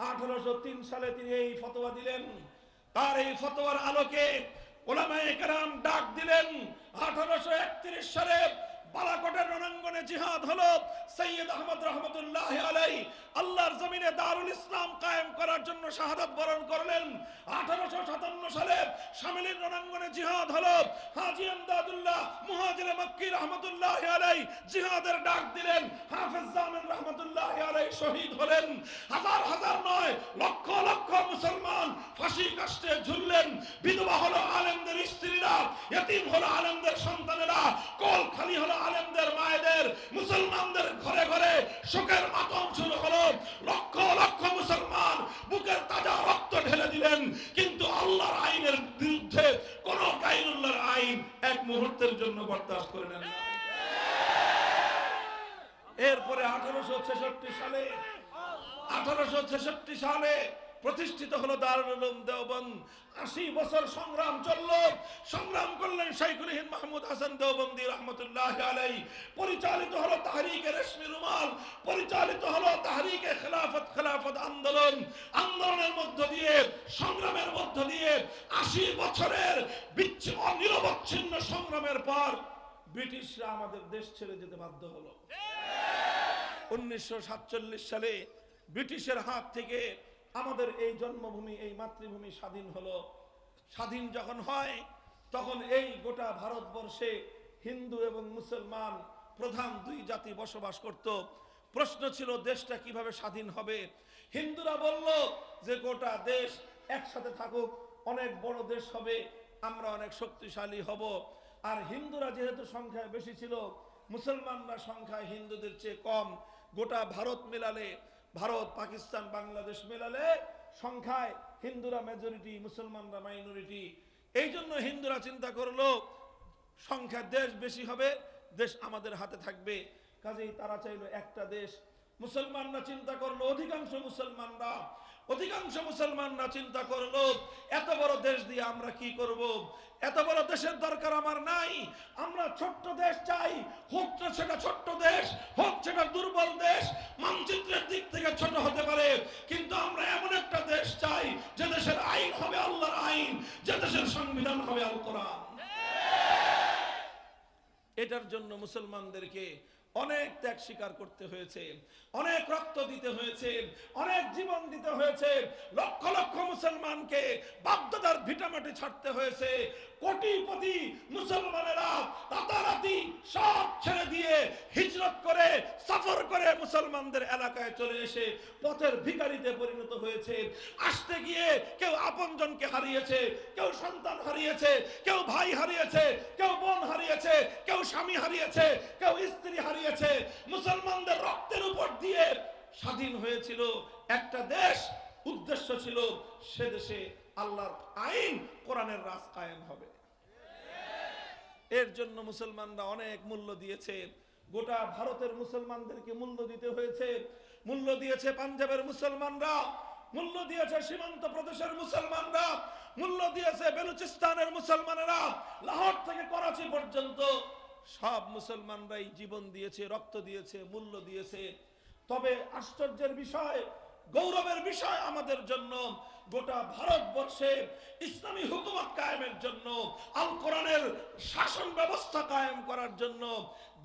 আঠারোশো তিন সালে তিনি এই ফতোয়া দিলেন। তার এই ফতোয়ার আলোকে ওলামায়ে ডাক দিলেন, আঠারোশো একত্রিশ সালে বালাকোটের রণাঙ্গনে জিহাদ হলো, সৈয়দ আহমদ রহমতুল্লাহ আলাই আল্লাহর জমিনে দারুল ইসলাম কায়েম করার জন্য শাহাদাত বরণ করলেন। আঠারোশো সাতান্ন সালে সামিলের রণাঙ্গনে জিহাদ হলো, হাজি আমদাদুল্লাহ মুহাজির মক্কি রহমতুল্লাহ আলাই জিহাদের ডাক দিলেন, হাফেজ জামিন রহমতুল্লাহ আলাই শহীদ হলেন। হাজার হাজার নয়, লক্ষ লক্ষ মুসলমান ফাঁসি কাষ্টে ঝুললেন। বিধবা হলো আলেমদের স্ত্রীরা, এতিম হলো আলেমদের সন্তানেরা, কল খালি হলো আলেমদের মায়েদের। মুসলমানদের ঘরে ঘরে শোকের মাতম শুরু হলো। লক্ষ লক্ষ মুসলমান আঠারোশো ছেষট্টি সালে সালে প্রতিষ্ঠিত হলো দারুল উলুম দেওবন্দ। আশি বছর সংগ্রাম চলল। সংগ্রাম করলেন মাহমুদ হাসান দেওবন্দি রহমতুল্লাহ আলাই পরিচালিত হলো রেশমি রুমাল। পরিচালিত হলো তাহরিকে খেলাফত খেলাফত আন্দোলন। আন্দোলনের মধ্য দিয়ে, সংগ্রামের মধ্য দিয়ে আশি বছরের বিচ্ছিন্ন নিরবচ্ছিন্ন সংগ্রামের পর ব্রিটিশরা আমাদের দেশ ছেড়ে যেতে বাধ্য হলো। উনিশশো সাতচল্লিশ সালে ব্রিটিশের হাত থেকে আমাদের এই জন্মভূমি, এই মাতৃভূমি স্বাধীন হলো। স্বাধীন যখন হয়, তখন এই গোটা ভারতবর্ষে হিন্দু এবং মুসলমান প্রধান দুই জাতি বসবাস করত। প্রশ্ন ছিল, দেশটা কীভাবে স্বাধীন হবে? হিন্দুরা বলল যে, গোটা দেশ একসাথে থাকুক, অনেক বড় দেশ হবে, আমরা অনেক শক্তিশালী হব। আর হিন্দুরা যেহেতু সংখ্যায় বেশি ছিল, মুসলমানরা সংখ্যায় হিন্দুদের চেয়ে কম। গোটা ভারত মেলালে, ভারত, পাকিস্তান, বাংলাদেশ মেলালে সংখ্যায় হিন্দুরা মেজরিটি মুসলমানরা মাইনরিটি এই জন্য হিন্দুরা চিন্তা করল, সংখ্যা দেশ বেশি হবে, দেশ আমাদের হাতে থাকবে। কাজেই তারা চাইলো একটা দেশ। মুসলমানরা চিন্তা করল, অধিকাংশ মুসলমানরা অধিকাংশ মুসলমানরা চিন্তা করল, এত বড় দেশ দিয়ে আমরা কি করব? এত বড় দেশের দরকার আমার নাই। আমরা ছোট্ট দেশ চাই। হোক না সেটা ছোট্ট দেশ, হোক সেটা দুর্বল দেশ, মানচিত্রের দিক থেকে ছোট হতে পারে। কিন্তু আমরা এমন একটা দেশ চাই, যে দেশের আইন হবে আল্লাহর আইন, যে দেশের সংবিধান হবে আল কোরআন। এটার জন্য মুসলমানদেরকে অনেক ত্যাগ স্বীকার করতে হয়েছে, অনেক রক্ত দিতে হয়েছে, অনেক জীবন দিতে হয়েছে, লক্ষ লক্ষ মুসলমানকে বাধ্যতার ভিটামাটি ছাড়তে হয়েছে, কোটিপতি মুসলমানেরা রাতারাতি সব ছেড়ে দিয়ে হিজরত করে, সফর করে মুসলমানদের এলাকায় চলে এসে পথের ভিখারিতে পরিণত হয়েছে। আসতে গিয়ে কেউ আপনজনকে হারিয়েছে, কেউ সন্তান হারিয়েছে, কেউ ভাই হারিয়েছে, কেউ বোন হারিয়েছে, কেউ স্বামী হারিয়েছে, কেউ স্ত্রী হারিয়েছে মুসলমানদের রক্তের উপর দিয়ে স্বাধীন হয়েছিল একটা দেশ। উদ্দেশ্য ছিল সে দেশে আল্লাহর আইন, কোরআনের রাজ কায়েম হবে। এর জন্য মুসলমানরা অনেক মূল্য দিয়েছে। গোটা ভারতের মুসলমানদেরকে মূল্য দিতে হয়েছে। মূল্য দিয়েছে পাঞ্জাবের মুসলমানরা, মূল্য দিয়েছে সীমান্ত প্রদেশের মুসলমানরা, মূল্য দিয়েছে বেলুচিস্তানের মুসলমানেরা, লাহোর থেকে করাচি পর্যন্ত। সব মুসলমানরাই জীবন দিয়েছে, রক্ত দিয়েছে, মূল্য দিয়েছে। তবে আশ্চর্যের বিষয়, গৌরবের বিষয় আমাদের জন্য, গোটা ভারতবর্ষে ইসলামী হুকুমত কায়েমের জন্য, আল কোরআনের শাসন ব্যবস্থা কায়েম করার জন্য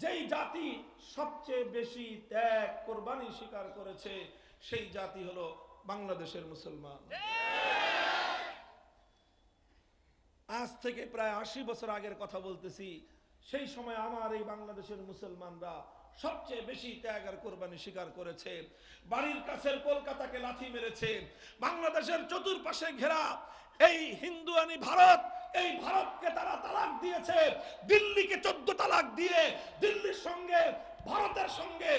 যেই জাতি সবচেয়ে বেশি ত্যাগ, কোরবানি স্বীকার করেছে, সেই জাতি হলো বাংলাদেশের মুসলমান। আজ থেকে প্রায় আশি বছর আগের কথা বলতেছি। সেই সময় আমার এই বাংলাদেশের মুসলমানরা সবচেয়ে বেশি ত্যাগ আর কোরবানি স্বীকার করেছে। বাড়ির কাছের কলকাতাকে লাথি মেরেছে। বাংলাদেশের চতুর্পাশে ঘেরা এই হিন্দুয়ানি ভারত, এই ভারতকে তারা তালাক দিয়েছে। দিল্লিকে চোদ্দ তালাক দিয়ে দিল্লির সঙ্গে, ভারতের সঙ্গে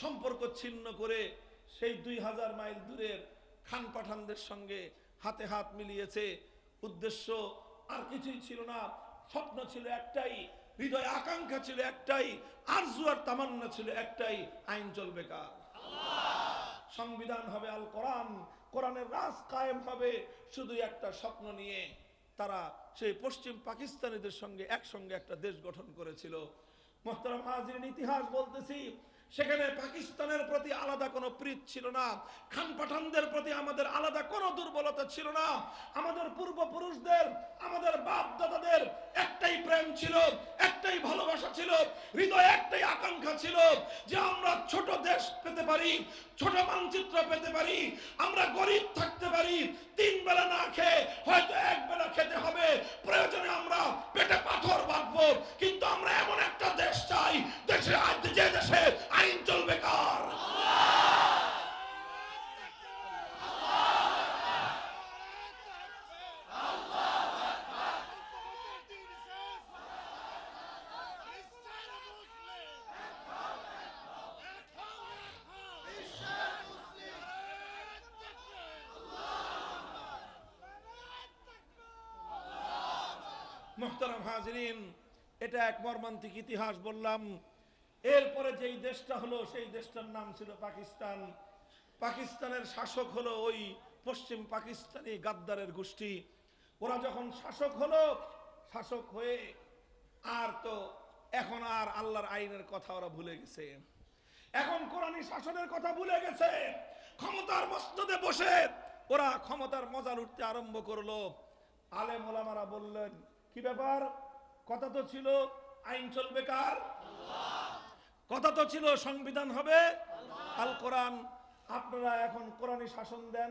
সম্পর্ক ছিন্ন করে সেই দুই হাজার মাইল দূরের খান পাঠানদের সঙ্গে হাতে হাত মিলিয়েছে। উদ্দেশ্য আর কিছুই ছিল না। স্বপ্ন ছিল একটাই হৃদয় আকাঙ্ক্ষা ছিল একটাই আর তামান্না ছিল একটাই, আইন চলবে কার? সংবিধান হবে আল কোরআন, কোরআনের রাজ কায়েম হবে শুধু একটা স্বপ্ন নিয়ে তারা সেই পশ্চিম পাকিস্তানিদের সঙ্গে একসঙ্গে একটা দেশ গঠন করেছিল। মোহতারাম হাজির ইতিহাস বলতেছি সেখানে পাকিস্তানের প্রতি আলাদা কোনো প্রীত ছিল না। খান পাঠানদের প্রতি আমাদের আলাদা কোনো দুর্বলতা ছিল না। আমাদের পূর্বপুরুষদের, আমাদের বাপ দাদাদের একটাই প্রেম ছিল, একটাই ভালোবাসা ছিল, হৃদয়ে একটাই আকাঙ্ক্ষা ছিল যে আমরা ছোট দেশ পেতে পারি, ছোট মানচিত্র পেতে পারি, আমরা গরিব থাকতে পারি। তিন বেলা না খেয়ে হয়তো এক বেলা খেতে হবে, প্রয়োজনে আমরা পেটে পাথর বাঁধবো কিন্তু আমরা এমন একটা দেশ চাই দেশে আজ যে দেশে আইন চলবে কার মোহতারাম হাজরিন, এটা এক মর্মান্তিক ইতিহাস বললাম। এরপরে যেই দেশটা হলো, সেই দেশটার নাম ছিল পাকিস্তান। পাকিস্তানের শাসক হলো ওই পশ্চিম পাকিস্তানি গাদ্দারের গোষ্ঠী। ওরা যখন শাসক হলো, শাসক হয়ে আর তো এখন আর আল্লাহর আইনের কথা ওরা ভুলে গেছে। এখন কোরআনী শাসনের কথা ভুলে গেছে। ক্ষমতার মস্তদে বসে ওরা ক্ষমতার মজা লুটতে আরম্ভ করল। আলেম ওলামারা বললেন কি ব্যাপার? কথা তো ছিল, আইন চলবে কার? কথা তো ছিল, সংবিধান হবে। আল কোরআন, আপনারা এখন কোরআনী শাসন দেন।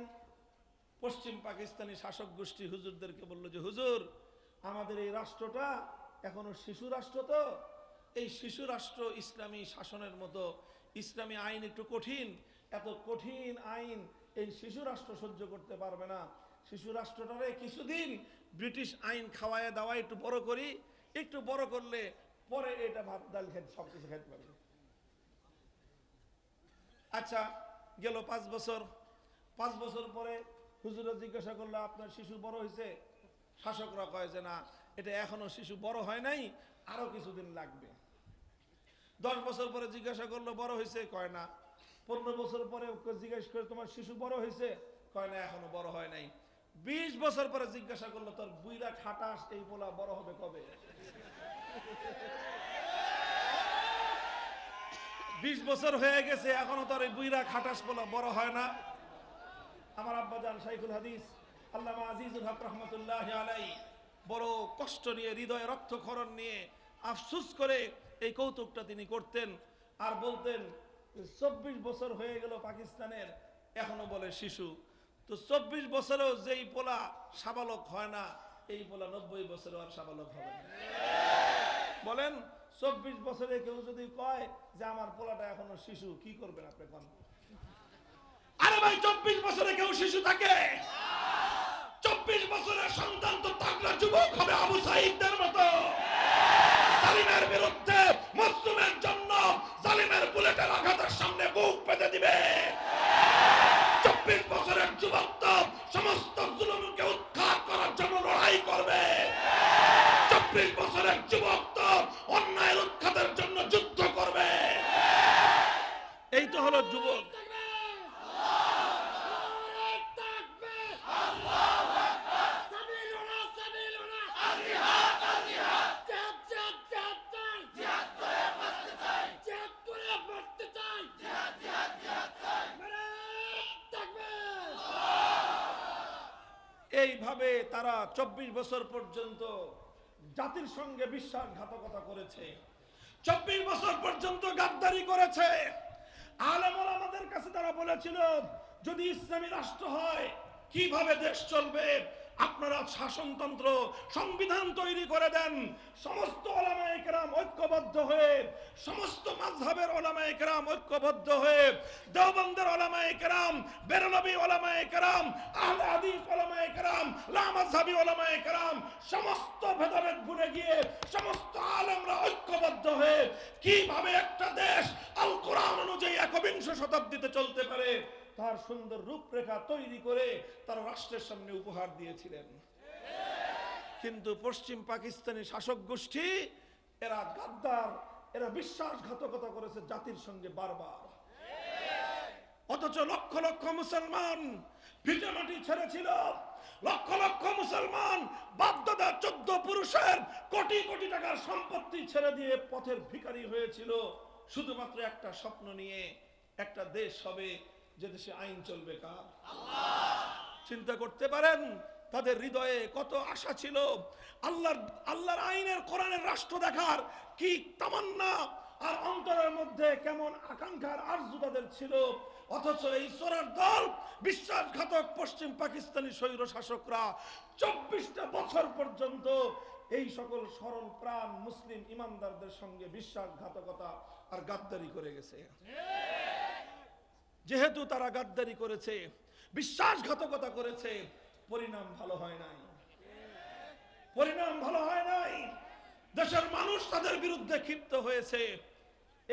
পশ্চিম পাকিস্তানি শাসক গোষ্ঠী হুজুরদেরকে বলল যে, হুজুর, আমাদের এই রাষ্ট্রটা এখনও শিশু রাষ্ট্র তো। এই শিশু রাষ্ট্র ইসলামী শাসনের মতো, ইসলামী আইন একটু কঠিন। এত কঠিন আইন এই শিশু রাষ্ট্র সহ্য করতে পারবে না। শিশু রাষ্ট্রটারে কিছুদিন ব্রিটিশ আইন খাওয়ায় দাওয়া একটু বড় করি, একটু বড় করলে পরে এটা ভাত, ডাল খেতে, সব কিছু খেতে পারবে। আচ্ছা গেল পাঁচ বছর। পাঁচ বছর পরে হুজুরা জিজ্ঞাসা করল, আপনার শিশু বড় হয়েছে? শাসকরা কয় যে না, এটা এখনও শিশু বড় হয় নাই, আরও কিছুদিন লাগবে। দশ বছর পরে জিজ্ঞাসা করল, বড় হয়েছে? কয় না। পনেরো বছর পরে জিজ্ঞাসা করে, তোমার শিশু বড় হয়েছে? কয় না, এখনও বড় হয় নাই। বিশ বছর পরে জিজ্ঞাসা করল, তোর বুইরা খাটাস, এই বলা বড় হবে কবে? বিশ বছর হয়ে গেছে, এখনও তোর এই বুইরা খাটাস বলা বড় হয় না। আমার আব্বা জান শাইখুল হাদিস, আল্লামা আজিজুল হক রহমতুল্লাহ আলাই বড় কষ্ট নিয়ে, হৃদয়ে রক্তক্ষরণ নিয়ে আফসুস করে এই কৌতুকটা তিনি করতেন আর বলতেন, চব্বিশ বছর হয়ে গেল পাকিস্তানের, এখনও বলে শিশু। তো চব্বিশ বছরেও যেই পোলা সাবালক হয় না, এই পোলা নব্বই বছরেও আর সাবালক হবে না। বলেন, চব্বিশ বছরে কেউ যদি কয় যে আমার পোলাটা এখনও শিশু, কি করবেন আপনি কোন? আরে ভাই, চব্বিশ বছরে কেউ শিশু থাকে? চব্বিশ বছরের সন্তান তো তাগড়া যুবক হবে আবু মতো। জালিমের বিরুদ্ধে জন্য জালিমের বুলেটের আঘাতের সামনে বুক পেতে দিবে চব্বিশ বছরের যুবক তো সমস্ত জুলুমকে উৎখাত করার জন্য লড়াই করবে চব্বিশ বছরের যুবক তো অন্যায়ের উৎখাতের জন্য যুদ্ধ করবে এই তো হলো যুবক এইভাবে তারা চব্বিশ বছর পর্যন্ত জাতির সঙ্গে বিশ্বাসঘাতকতা করেছে। চব্বিশ বছর পর্যন্ত গাদ্দারি করেছে। আলমরা আমাদের কাছে তারা বলেছিল, যদি ইসলামী রাষ্ট্র হয়, কীভাবে দেশ চলবে? আপনারা শাসনতন্ত্র, সংবিধান তৈরি করে দেন। সমস্ত ওলামা একরাম ঐক্যবদ্ধ হয়ে, সমস্ত মাযহাবের ওলামা একরাম ঐক্যবদ্ধ হয়ে, দেওবন্দের ওলামা একরাম বেরলবি ওলামা একরাম আহলে হাদিস ওলামা একরাম লামাযহাবি ওলামা একরাম সমস্ত ভেদাভেদ ভুলে গিয়ে, সমস্ত আলেমরা ঐক্যবদ্ধ হয়ে, কীভাবে একটা দেশ আল কোরআন অনুযায়ী একবিংশ শতাব্দীতে চলতে পারে? তার সুন্দর রূপরেখা তৈরি করে তার রাষ্ট্রের সামনে উপহার দিয়েছিলেন। কিন্তু পশ্চিম পাকিস্তানি শাসক গোষ্ঠী, এরা গাদ্দার, এরা বিশ্বাসঘাতকতা করেছে জাতির সঙ্গে বারবার। অথচ লক্ষ লক্ষ মুসলমান ভিটামাটি ছেড়েছিল। লক্ষ লক্ষ মুসলমান বাপদাদা চোদ্দ পুরুষের কোটি কোটি টাকার সম্পত্তি ছেড়ে দিয়ে পথের ভিখারি হয়েছিল। শুধুমাত্র একটা স্বপ্ন নিয়ে একটা দেশ হবে যে দেশে আইন চলবে কার? চিন্তা করতে পারেন, তাদের হৃদয়ে কত আশা ছিল। আল্লাহর আল্লাহর আইনের, কোরআনের রাষ্ট্র দেখার কি তামান্না আর অন্তরের মধ্যে কেমন আকাঙ্ক্ষার আরজু তাদের ছিল। অথচ এই সোরার দল, বিশ্বাসঘাতক পশ্চিম পাকিস্তানি স্বৈর শাসকরা চব্বিশটা বছর পর্যন্ত এই সকল সরল প্রাণ মুসলিম ইমানদারদের সঙ্গে বিশ্বাসঘাতকতা আর গাদ্দারি করে গেছে। যেহেতু তারা গাদ্দারি করেছে, বিশ্বাসঘাতকতা করেছে, পরিণাম ভালো হয় নাই। পরিণাম ভালো হয় নাই। দেশের মানুষ তাদের বিরুদ্ধে ক্ষিপ্ত হয়েছে।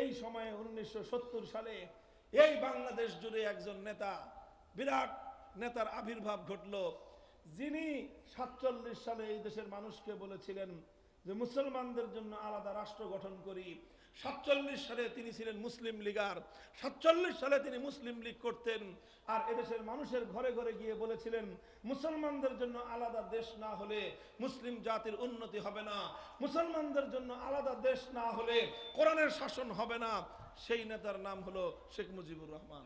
এই সময়ে উনিশশো সত্তর সালে এই বাংলাদেশ জুড়ে একজন নেতা, বিরাট নেতার আবির্ভাব ঘটলো। যিনি সাতচল্লিশ সালে এই দেশের মানুষকে বলেছিলেন যে, মুসলমানদের জন্য আলাদা রাষ্ট্র গঠন করি। সাতচল্লিশ সালে তিনি ছিলেন মুসলিম লীগার। সাতচল্লিশ সালে তিনি মুসলিম লীগ করতেন। আর এদেশের মানুষের ঘরে ঘরে গিয়ে বলেছিলেন, মুসলমানদের জন্য আলাদা দেশ না হলে মুসলিম জাতির উন্নতি হবে না। মুসলমানদের জন্য আলাদা দেশ না হলে কোরআনের শাসন হবে না। সেই নেতার নাম হলো শেখ মুজিবুর রহমান।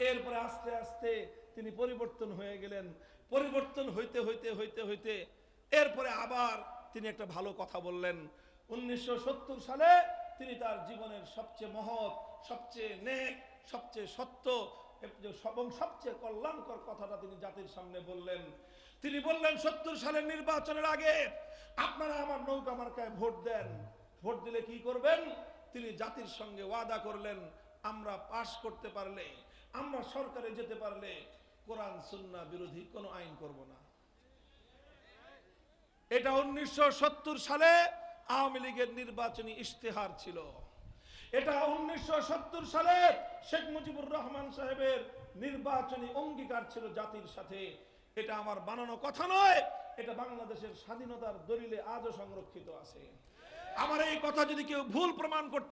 এরপরে আস্তে আস্তে তিনি পরিবর্তন হয়ে গেলেন। পরিবর্তন হইতে হইতে হইতে হইতে এরপরে আবার তিনি একটা ভালো কথা বললেন। উনিশশো সত্তর সালে তিনি তার জীবনের সবচেয়ে মহৎ, সবচেয়ে নেক, সবচেয়ে সত্য এবং সবচেয়ে কল্যাণকর কথাটা তিনি জাতির সামনে বললেন। তিনি বললেন, সত্তর সালের নির্বাচনের আগে আপনারা আমার নৌকা মার্কায় ভোট দেন। ভোট দিলে কি করবেন? তিনি জাতির সঙ্গে ওয়াদা করলেন, আমরা পাশ করতে পারলে, আমরা সরকারে যেতে পারলে কোরআন সুন্না বিরোধী কোনো আইন করব না। এটা উনিশশো সত্তর সালে আওয়ামী লীগের নির্বাচনী ইশতেহার ছিল। এটা উনিশশো সত্তর সালে শেখ মুজিবুর রহমান সাহেবের নির্বাচনী অঙ্গীকার ছিল জাতির সাথে। এটা আমার বানানো কথা নয়, এটা বাংলাদেশের স্বাধীনতার দলিলে আজও সংরক্ষিত আছে। আমার এই কথা যদি কেউ ভুল প্রমাণ করতে